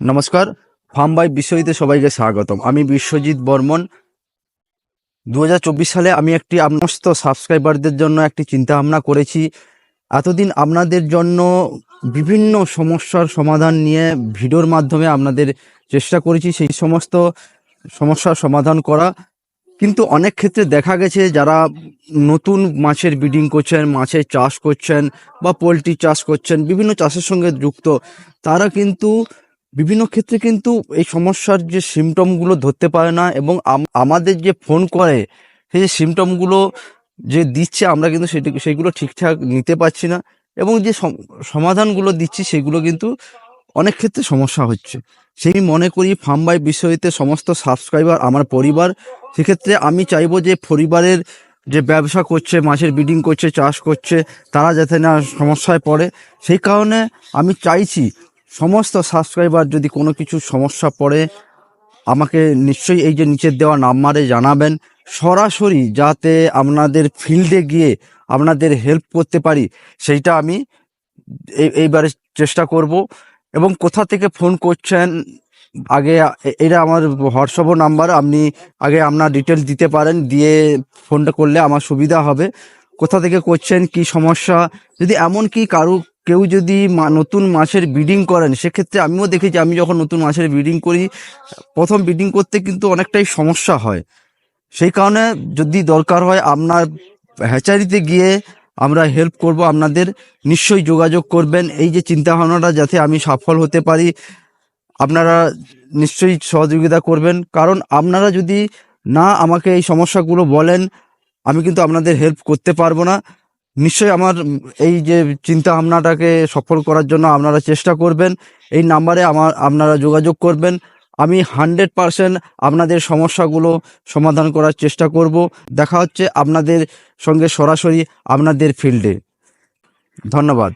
নমস্কার farm by বিশ্বজিতে সবাইকে স্বাগতম। আমি বিশ্বজিৎ বর্মন। দু হাজার চব্বিশ সালে আমি একটি সমস্ত সাবস্ক্রাইবারদের জন্য একটি চিন্তা ভাবনা করেছি। এতদিন আপনাদের জন্য বিভিন্ন সমস্যার সমাধান নিয়ে ভিডিওর মাধ্যমে আপনাদের চেষ্টা করেছি সেই সমস্ত সমস্যার সমাধান করা। কিন্তু অনেক ক্ষেত্রে দেখা গেছে যারা নতুন মাছের ব্রিডিং করছেন, মাছের চাষ করছেন বা পোলট্রি চাষ করছেন, বিভিন্ন চাষের সঙ্গে যুক্ত, তারা কিন্তু বিভিন্ন ক্ষেত্রে কিন্তু এই সমস্যার যে সিমটমগুলো ধরতে পারে না এবং আমাদের যে ফোন করে, সেই যে সিমটমগুলো যে দিচ্ছে, আমরা কিন্তু সেটি, সেগুলো ঠিকঠাক নিতে পারছি না এবং যে সম- সমাধানগুলো দিচ্ছি, সেগুলো কিন্তু অনেক ক্ষেত্রে সমস্যা হচ্ছে। সেই মনে করি ফার্ম বাই বিষয়তে সমস্ত সাবস্ক্রাইবার আমার পরিবার, সেক্ষেত্রে আমি চাইব যে পরিবারের যে ব্যবসা করছে, মাছের ব্রিডিং করছে, চাষ করছে, তারা যাতে না সমস্যায় পড়ে। সেই কারণে আমি চাইছি সমস্ত সাবস্ক্রাইবার যদি কোনো কিছু সমস্যা পড়ে, আমাকে নিশ্চয়ই এই যে নিচের দেওয়া নাম্বারে জানাবেন। সরাসরি যাতে আপনাদের ফিল্ডে গিয়ে আপনাদের হেল্প করতে পারি, সেইটা আমি এই- এইবারে চেষ্টা করব। এবং কোথা থেকে ফোন করছেন, আগে এটা আমার হোয়াটসঅ্যাপ নাম্বার, আপনি আগে আপনার ডিটেলস দিতে পারেন, দিয়ে ফোনটা করলে আমার সুবিধা হবে। কোথা থেকে করছেন, কি সমস্যা, যদি এমন কি কারও কেউ যদি নতুন মাছের ব্রিডিং করেন, সেক্ষেত্রে আমিও দেখেছি আমি যখন নতুন মাছের ব্রিডিং করি, প্রথম ব্রিডিং করতে কিন্তু অনেকটাই সমস্যা হয়। সেই কারণে যদি দরকার হয় আপনার হ্যাচারিতে গিয়ে আমরা হেল্প করব, আপনাদের নিশ্চয়ই যোগাযোগ করবেন। এই যে চিন্তা ভাবনাটা যাতে আমি সফল হতে পারি, আপনারা নিশ্চয়ই সহযোগিতা করবেন। কারণ আপনারা যদি না আমাকে এই সমস্যাগুলো বলেন, আমি কিন্তু আপনাদের হেল্প করতে পারব না। নিশ্চয়ই আমার এই যে চিন্তা ভাবনাটাকে সফল করার জন্য আপনারা চেষ্টা করবেন। এই নাম্বারে আমার, আপনারা যোগাযোগ করবেন। আমি হান্ড্রেড পারসেন্ট আপনাদের সমস্যাগুলো সমাধান করার চেষ্টা করব। দেখা হচ্ছে আপনাদের সঙ্গে সরাসরি আপনাদের ফিল্ডে। ধন্যবাদ।